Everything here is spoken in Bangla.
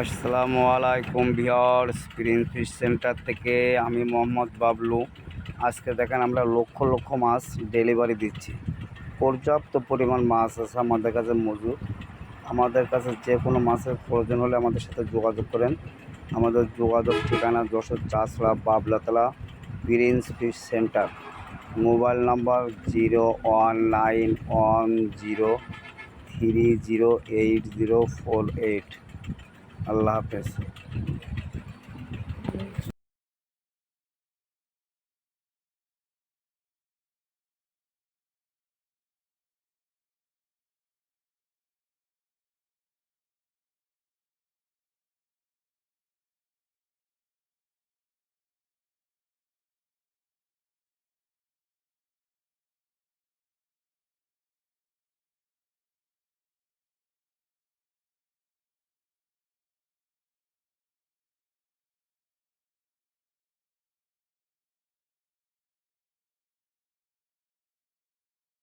আসসালামু আলাইকুম ভিওর্স গ্রিন ফিশ সেন্টার থেকে আমি মোহাম্মদ বাবলু। আজকে দেখেন আমরা লক্ষ লক্ষ মাছ ডেলিভারি দিচ্ছি। পর্যাপ্ত পরিমাণ মাছ আছে আমাদের কাছে মজুদ। আমাদের কাছে যে কোনো মাছের প্রয়োজন হলে আমাদের সাথে যোগাযোগ করেন। আমাদের যোগাযোগ ঠিকানা Jessore Chashra, Bablatala Green Fish Centre. Mobile number zero one nine one zero three zero eight zero four eight. আল্লাহ হাফেজ।